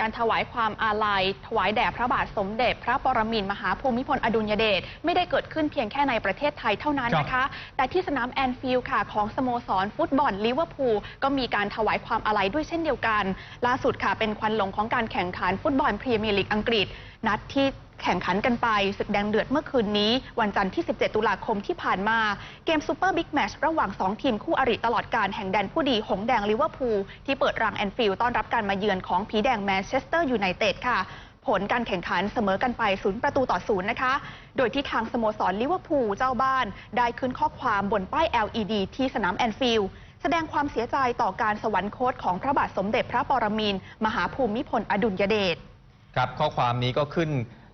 การถวายความอาลัย ถวายแด่พระบาทสมเด็จ พระปรมินทรมหาภูมิพลอดุลยเดชไม่ได้เกิดขึ้นเพียงแค่ในประเทศไทยเท่านั้นนะคะ แต่ที่สนามแอนฟิลด์ค่ะของสโมสรฟุตบอลลิเวอร์พูลก็มีการถวายความอาลัยด้วยเช่นเดียวกัน ล่าสุดค่ะเป็นควันหลงของการแข่งขันฟุตบอลพรีเมียร์ลีกอังกฤษนัดที่ แข่งขันกันไปศึกแดงเดือดเมื่อคืนนี้ วันจันทร์ที่ 17 ตุลาคมที่ผ่านมา เกมซูเปอร์บิ๊กแมชระหว่าง 2 ทีมคู่อริตลอดการแห่งแดนผู้ดี หงแดงลิเวอร์พูลที่เปิดรังแอนฟิลด์ต้อนรับการมาเยือนของผีแดงแมนเชสเตอร์ยูไนเต็ดค่ะผลการแข่งขันเสมอกันไปศูนย์ประตูต่อศูนย์นะคะ โดยที่ทางสโมสรลิเวอร์พูลเจ้าบ้าน ได้ขึ้นข้อความบนป้าย LED ที่สนามแอนฟิลด์แสดงความเสียใจต่อการสวรรคตของพระบาทสมเด็จพระปรมินทรมหาภูมิพลอดุลยเดช ครับ ข้อความนี้ก็ขึ้น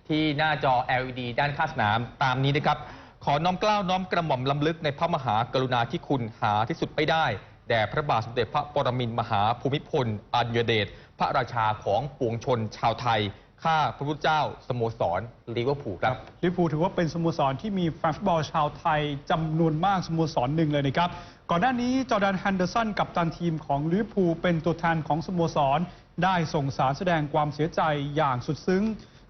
ที่หน้าจอ LED ด้านข้างสนามตามนี้นะครับ ขอน้อมเกล้าวน้อมกระหม่อมลำลึกในพระมหากรุณาธิคุณหาที่สุดไม่ได้ แด่พระบาทสมเด็จพระปรมินทรมหาภูมิพลอดุลยเดชพระราชาของปวงชนชาวไทย ข้าพระพุทธเจ้าสโมสรลิเวอร์พูลครับ ลิเวอร์พูลถือว่าเป็นสโมสรที่มีแฟนฟุตบอลชาวไทยจำนวนมากสโมสรหนึ่งเลยนะครับ ก่อนหน้านี้จอร์แดนแฮนเดอร์สันกับตันทีมของลิเวอร์พูลเป็นตัวแทนของสโมสร ได้ส่งสารแสดงความเสียใจอย่างสุดซึ้ง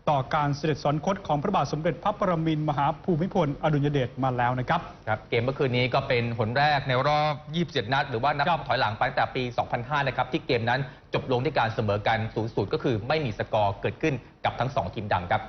ต่อการเสด็จสวรรคตของพระบาทสมเด็จพระปรมินทรมหาภูมิพลอดุลยเดชมาแล้วนะครับ ครับเกมเมื่อคืนนี้ก็เป็นหนแรกในรอบ 27 นัด หรือว่านับครับถอยหลังไปตั้งแต่ปี 2005 นะครับ ที่เกมนั้นจบลงที่การเสมอกัน 0-0 ก็คือไม่มีสกอร์เกิดขึ้นกับทั้ง 2 ทีมดังครับ